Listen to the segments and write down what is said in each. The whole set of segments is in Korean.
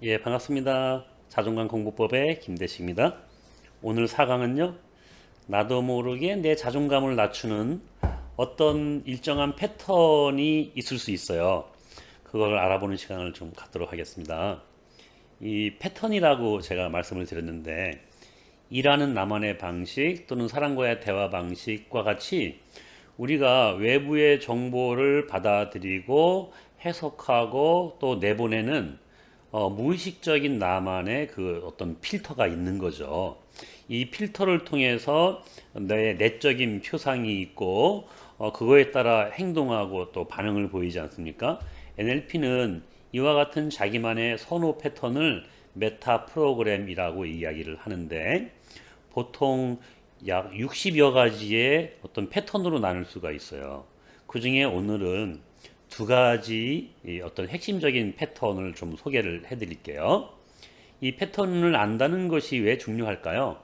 예, 반갑습니다. 자존감 공부법의 김대식입니다. 오늘 4강은요, 나도 모르게 내 자존감을 낮추는 어떤 일정한 패턴이 있을 수 있어요. 그걸 알아보는 시간을 좀 갖도록 하겠습니다. 이 패턴이라고 제가 말씀을 드렸는데, 일하는 나만의 방식 또는 사람과의 대화 방식과 같이 우리가 외부의 정보를 받아들이고 해석하고 또 내보내는 어, 무의식적인 나만의 그 어떤 필터가 있는 거죠. 이 필터를 통해서 내 내적인 표상이 있고 어, 그거에 따라 행동하고 또 반응을 보이지 않습니까? NLP는 이와 같은 자기만의 선호 패턴을 메타 프로그램이라고 이야기를 하는데 보통 약 60여 가지의 어떤 패턴으로 나눌 수가 있어요. 그 중에 오늘은 두 가지 이 어떤 핵심적인 패턴을 좀 소개를 해 드릴게요. 이 패턴을 안다는 것이 왜 중요할까요?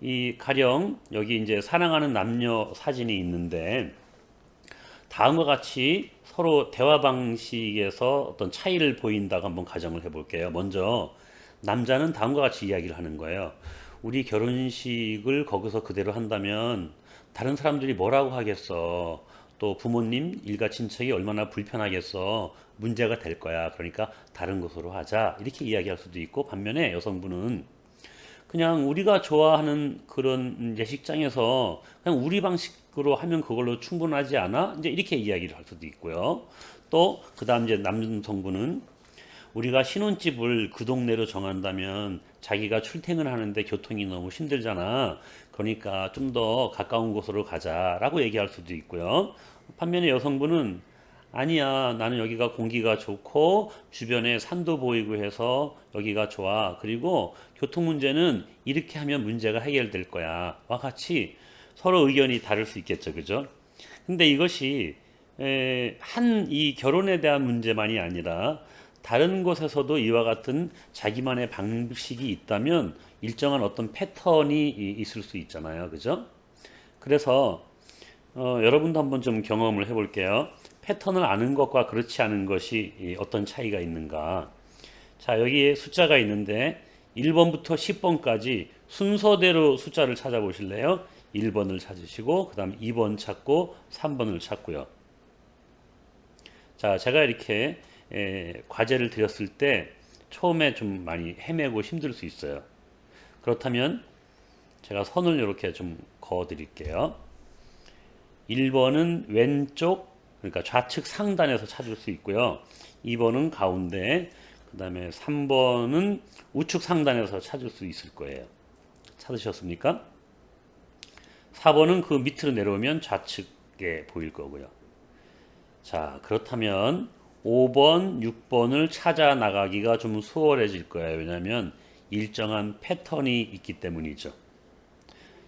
이 가령 여기 이제 사랑하는 남녀 사진이 있는데 다음과 같이 서로 대화 방식에서 어떤 차이를 보인다고 한번 가정을 해 볼게요. 먼저 남자는 다음과 같이 이야기를 하는 거예요. 우리 결혼식을 거기서 그대로 한다면 다른 사람들이 뭐라고 하겠어? 또 부모님, 일가 친척이 얼마나 불편하겠어? 문제가 될 거야. 그러니까 다른 곳으로 하자. 이렇게 이야기할 수도 있고 반면에 여성분은 그냥 우리가 좋아하는 그런 예식장에서 그냥 우리 방식으로 하면 그걸로 충분하지 않아? 이제 이렇게 이야기를 할 수도 있고요. 또 그다음 이제 남성분은 우리가 신혼집을 그 동네로 정한다면 자기가 출퇴근을 하는데 교통이 너무 힘들잖아. 그러니까 좀 더 가까운 곳으로 가자라고 얘기할 수도 있고요. 반면에 여성분은 아니야, 나는 여기가 공기가 좋고 주변에 산도 보이고 해서 여기가 좋아. 그리고 교통 문제는 이렇게 하면 문제가 해결될 거야. 와 같이 서로 의견이 다를 수 있겠죠. 그죠? 근데 이것이 한 이 결혼에 대한 문제만이 아니라 다른 곳에서도 이와 같은 자기만의 방식이 있다면 일정한 어떤 패턴이 이- 있을 수 있잖아요. 그죠? 그래서 어, 여러분도 한번 좀 경험을 해볼게요. 패턴을 아는 것과 그렇지 않은 것이 이 어떤 차이가 있는가. 자, 여기에 숫자가 있는데 1번부터 10번까지 순서대로 숫자를 찾아보실래요? 1번을 찾으시고, 그 다음 2번 찾고, 3번을 찾고요. 자, 제가 이렇게 에, 과제를 드렸을 때 처음에 좀 많이 헤매고 힘들 수 있어요. 그렇다면 제가 선을 이렇게 좀 그어 드릴게요. 1번은 왼쪽, 그러니까 좌측 상단에서 찾을 수 있고요. 2번은 가운데, 그 다음에 3번은 우측 상단에서 찾을 수 있을 거예요. 찾으셨습니까? 4번은 그 밑으로 내려오면 좌측에 보일 거고요. 자, 그렇다면 5번, 6번을 찾아 나가기가 좀 수월해질 거예요. 왜냐하면 일정한 패턴이 있기 때문이죠.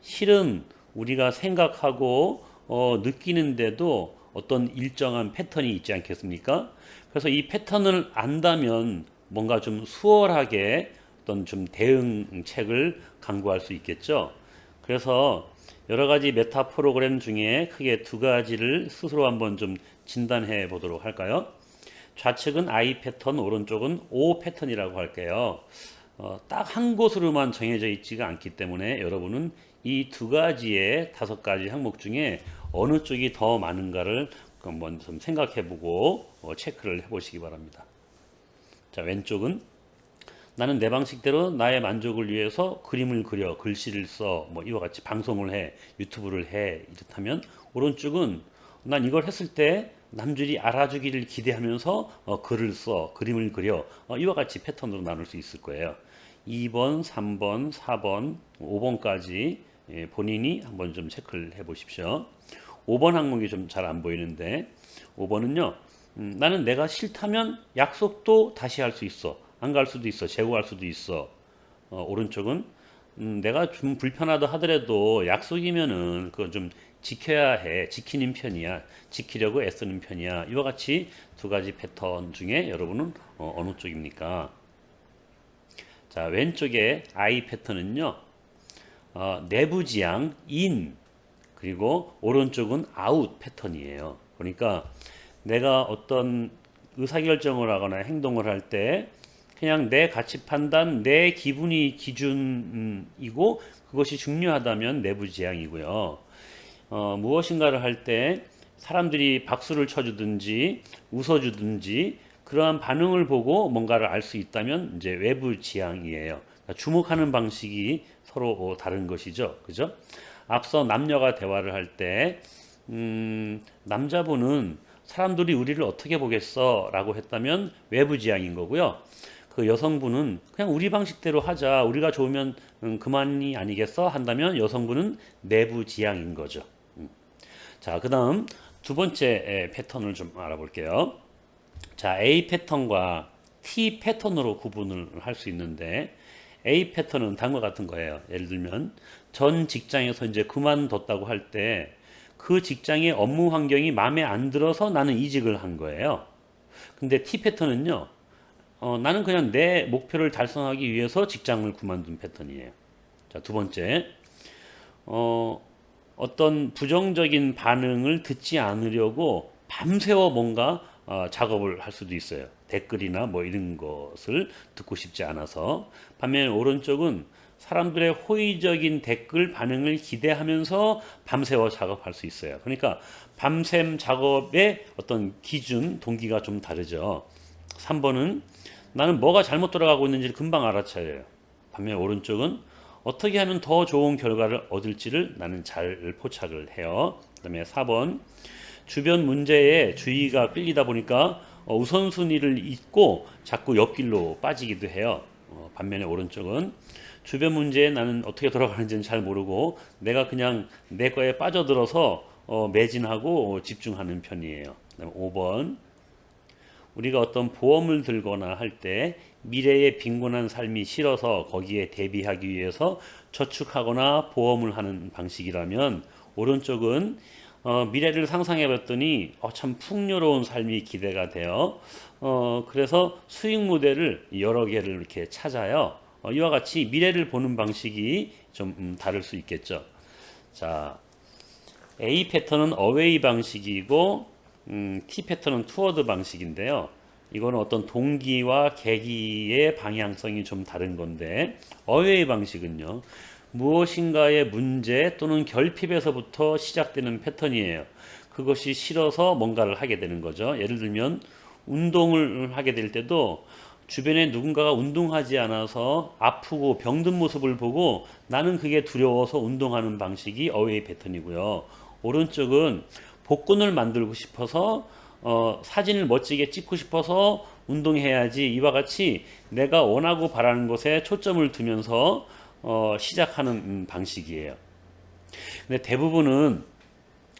실은 우리가 생각하고 어, 느끼는데도 어떤 일정한 패턴이 있지 않겠습니까? 그래서 이 패턴을 안다면 뭔가 좀 수월하게 어떤 좀 대응책을 강구할 수 있겠죠. 그래서 여러 가지 메타 프로그램 중에 크게 두 가지를 스스로 한번 좀 진단해 보도록 할까요? 좌측은 I 패턴, 오른쪽은 O 패턴이라고 할게요. 어, 딱 한 곳으로만 정해져 있지가 않기 때문에 여러분은 이 두 가지의 다섯 가지 항목 중에 어느 쪽이 더 많은가를 한번 좀 생각해 보고 어, 체크를 해 보시기 바랍니다. 자, 왼쪽은 나는 내 방식대로 나의 만족을 위해서 그림을 그려, 글씨를 써, 뭐 이와 같이 방송을 해, 유튜브를 해, 이렇다면 오른쪽은 난 이걸 했을 때 남들이 알아주기를 기대하면서 어, 글을 써, 그림을 그려, 어, 이와 같이 패턴으로 나눌 수 있을 거예요. 2번, 3번, 4번, 5번까지 예, 본인이 한번 좀 체크를 해 보십시오. 5번 항목이 좀 잘 안 보이는데 5번은요. 음, 나는 내가 싫다면 약속도 다시 할 수 있어. 안 갈 수도 있어. 재고할 수도 있어. 어, 오른쪽은 음, 내가 좀 불편하다 하더라도 약속이면은 그건 좀 지켜야 해. 지키는 편이야. 지키려고 애쓰는 편이야. 이와 같이 두 가지 패턴 중에 여러분은 어, 어느 쪽입니까? 자, 왼쪽에 I 패턴은요. 어, 내부 지향, 인, 그리고 오른쪽은 아웃 패턴이에요. 그러니까 내가 어떤 의사결정을 하거나 행동을 할 때 그냥 내 가치 판단, 내 기분이 기준이고 그것이 중요하다면 내부 지향이고요. 어, 무엇인가를 할 때 사람들이 박수를 쳐주든지 웃어주든지 그러한 반응을 보고 뭔가를 알 수 있다면 이제 외부 지향이에요. 그러니까 주목하는 방식이 서로 다른 것이죠. 그죠? 앞서 남녀가 대화를 할 때, 음, 남자분은 사람들이 우리를 어떻게 보겠어? 라고 했다면 외부 지향인 거고요. 그 여성분은 그냥 우리 방식대로 하자. 우리가 좋으면 음, 그만이 아니겠어? 한다면 여성분은 내부 지향인 거죠. 음. 자, 그 다음 두 번째 에, 패턴을 좀 알아볼게요. 자, A 패턴과 T 패턴으로 구분을 할 수 있는데 A 패턴은 다음과 같은 거예요. 예를 들면 전 직장에서 이제 그만뒀다고 할 때 그 직장의 업무 환경이 마음에 안 들어서 나는 이직을 한 거예요. 근데 T 패턴은요. 어, 나는 그냥 내 목표를 달성하기 위해서 직장을 그만둔 패턴이에요. 자, 두 번째. 어, 어떤 부정적인 반응을 듣지 않으려고 밤새워 뭔가 어, 작업을 할 수도 있어요. 댓글이나 뭐 이런 것을 듣고 싶지 않아서. 반면에 오른쪽은 사람들의 호의적인 댓글 반응을 기대하면서 밤새워 작업할 수 있어요. 그러니까 밤샘 작업의 어떤 기준, 동기가 좀 다르죠. 3번은 나는 뭐가 잘못 돌아가고 있는지를 금방 알아차려요. 반면 오른쪽은 어떻게 하면 더 좋은 결과를 얻을지를 나는 잘 포착을 해요. 그 다음에 4번 주변 문제에 주의가 끌리다 보니까 어, 우선순위를 잊고 자꾸 옆길로 빠지기도 해요. 어, 반면에 오른쪽은 주변 문제에 나는 어떻게 돌아가는지는 잘 모르고 내가 그냥 내 거에 빠져들어서 어, 매진하고 집중하는 편이에요. 그다음에 5번 우리가 어떤 보험을 들거나 할 때 미래의 빈곤한 삶이 싫어서 거기에 대비하기 위해서 저축하거나 보험을 하는 방식이라면 오른쪽은 어, 미래를 상상해 봤더니 어, 참 풍요로운 삶이 기대가 돼요. 어, 그래서 수익 모델을 여러 개를 이렇게 찾아요. 어, 이와 같이 미래를 보는 방식이 좀 음, 다를 수 있겠죠. 자, A 패턴은 어웨이 방식이고 음, T 패턴은 투어드 방식인데요. 이거는 어떤 동기와 계기의 방향성이 좀 다른 건데 어웨이 방식은요. 무엇인가의 문제 또는 결핍에서부터 시작되는 패턴이에요. 그것이 싫어서 뭔가를 하게 되는 거죠. 예를 들면 운동을 하게 될 때도 주변에 누군가가 운동하지 않아서 아프고 병든 모습을 보고 나는 그게 두려워서 운동하는 방식이 어웨이 패턴이고요. 오른쪽은 복근을 만들고 싶어서 어, 사진을 멋지게 찍고 싶어서 운동해야지 이와 같이 내가 원하고 바라는 것에 초점을 두면서 어, 시작하는 음, 방식이에요. 근데 대부분은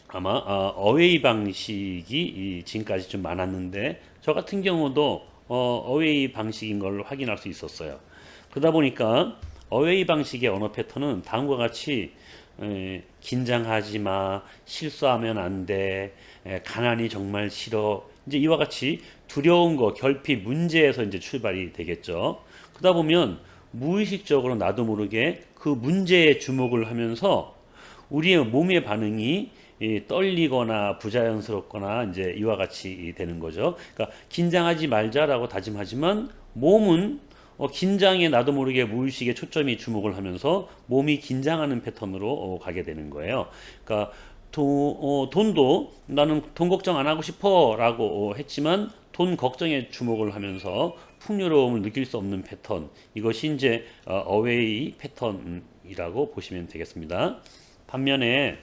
아마 어, 웨이 방식이 지금까지 좀 많았는데 저 같은 경우도 어, 웨이 방식인 걸 확인할 수 있었어요. 그러다 보니까 어웨이 방식의 언어 패턴은 다음과 같이 에, 긴장하지 마, 실수하면 안 돼, 에, 가난이 정말 싫어. 이제 이와 같이 두려운 거, 결핍, 문제에서 이제 출발이 되겠죠. 그러다 보면 무의식적으로 나도 모르게 그 문제에 주목을 하면서 우리의 몸의 반응이 이 떨리거나 부자연스럽거나 이제 이와 같이 되는 거죠. 그러니까 긴장하지 말자라고 다짐하지만 몸은 어, 긴장에 나도 모르게 무의식에 초점이 주목을 하면서 몸이 긴장하는 패턴으로 어, 가게 되는 거예요. 그러니까 도, 어, 돈도 나는 돈 걱정 안 하고 싶어라고 어, 했지만 돈 걱정에 주목을 하면서 풍요로움을 느낄 수 없는 패턴 이것이 이제 어, 웨이 패턴이라고 보시면 되겠습니다. 반면에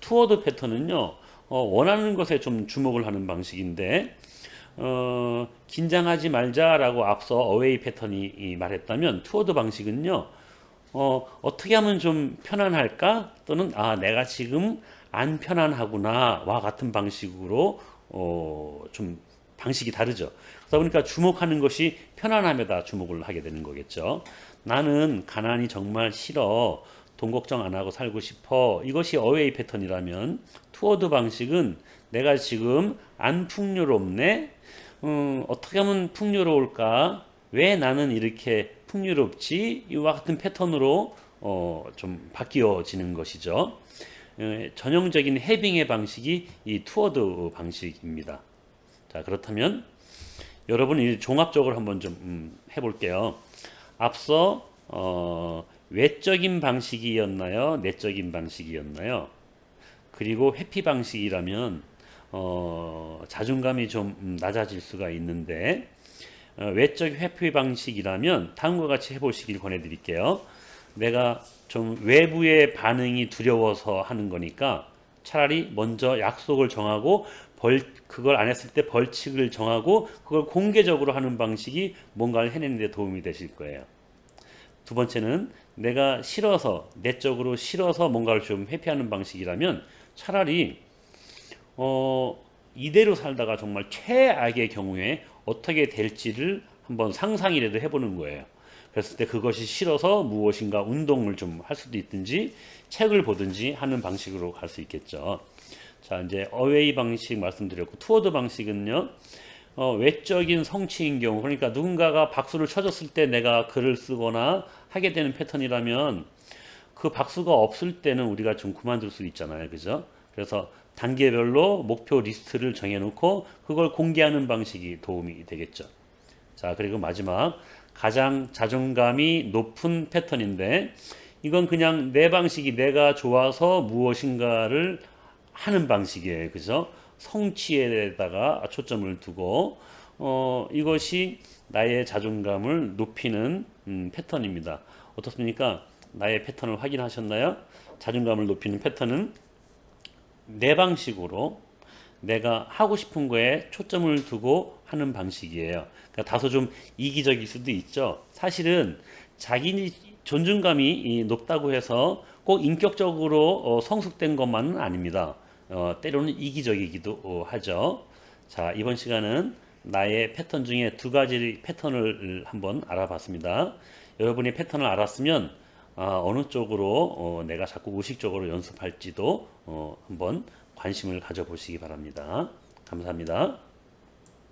투어드 패턴은요 어, 원하는 것에 좀 주목을 하는 방식인데 어, 긴장하지 말자라고 앞서 어웨이 패턴이 말했다면 투어드 방식은요 어, 어떻게 하면 좀 편안할까 또는 아 내가 지금 안 편안하구나와 같은 방식으로 어, 좀 방식이 다르죠. 그러다 보니까 주목하는 것이 편안함에다 주목을 하게 되는 거겠죠. 나는 가난이 정말 싫어. 돈 걱정 안 하고 살고 싶어. 이것이 어웨이 패턴이라면 투어드 방식은 내가 지금 안 풍요롭네. 음, 어떻게 하면 풍요로울까? 왜 나는 이렇게 풍요롭지? 이와 같은 패턴으로 어, 좀 바뀌어지는 것이죠. 에, 전형적인 해빙의 방식이 이 투어드 방식입니다. 자, 그렇다면 여러분 이 종합적으로 한번 좀 음, 해볼게요. 앞서 어, 외적인 방식이었나요? 내적인 방식이었나요? 그리고 회피 방식이라면 어, 자존감이 좀 음, 낮아질 수가 있는데 어, 외적 회피 방식이라면 다음과 같이 해보시길 권해드릴게요. 내가 좀 외부의 반응이 두려워서 하는 거니까 차라리 먼저 약속을 정하고 벌 그걸 안 했을 때 벌칙을 정하고 그걸 공개적으로 하는 방식이 뭔가를 해내는 데 도움이 되실 거예요. 두 번째는 내가 싫어서 내적으로 싫어서 뭔가를 좀 회피하는 방식이라면 차라리 어 이대로 살다가 정말 최악의 경우에 어떻게 될지를 한번 상상이라도 해보는 거예요. 그랬을 때 그것이 싫어서 무엇인가 운동을 좀 할 수도 있든지 책을 보든지 하는 방식으로 갈 수 있겠죠. 자 이제 어웨이 방식 말씀드렸고 투어드 방식은요. 어, 외적인 성취인 경우 그러니까 누군가가 박수를 쳐줬을 때 내가 글을 쓰거나 하게 되는 패턴이라면 그 박수가 없을 때는 우리가 좀 그만둘 수 있잖아요. 그죠? 그래서 단계별로 목표 리스트를 정해놓고 그걸 공개하는 방식이 도움이 되겠죠. 자, 그리고 마지막 가장 자존감이 높은 패턴인데 이건 그냥 내 방식이 내가 좋아서 무엇인가를 하는 방식이에요. 그죠? 성취에다가 초점을 두고 어, 이것이 나의 자존감을 높이는 음, 패턴입니다. 어떻습니까? 나의 패턴을 확인하셨나요? 자존감을 높이는 패턴은 내 방식으로 내가 하고 싶은 거에 초점을 두고 하는 방식이에요. 그러니까 다소 좀 이기적일 수도 있죠. 사실은 자기 존중감이 이 높다고 해서 꼭 인격적으로 어, 성숙된 것만은 아닙니다. 어, 때로는 이기적이기도 어, 하죠. 자, 이번 시간은 나의 패턴 중에 두 가지 패턴을 한번 알아봤습니다. 여러분이 패턴을 알았으면 아, 어느 쪽으로 어, 내가 자꾸 의식적으로 연습할지도 어, 한번 관심을 가져보시기 바랍니다. 감사합니다.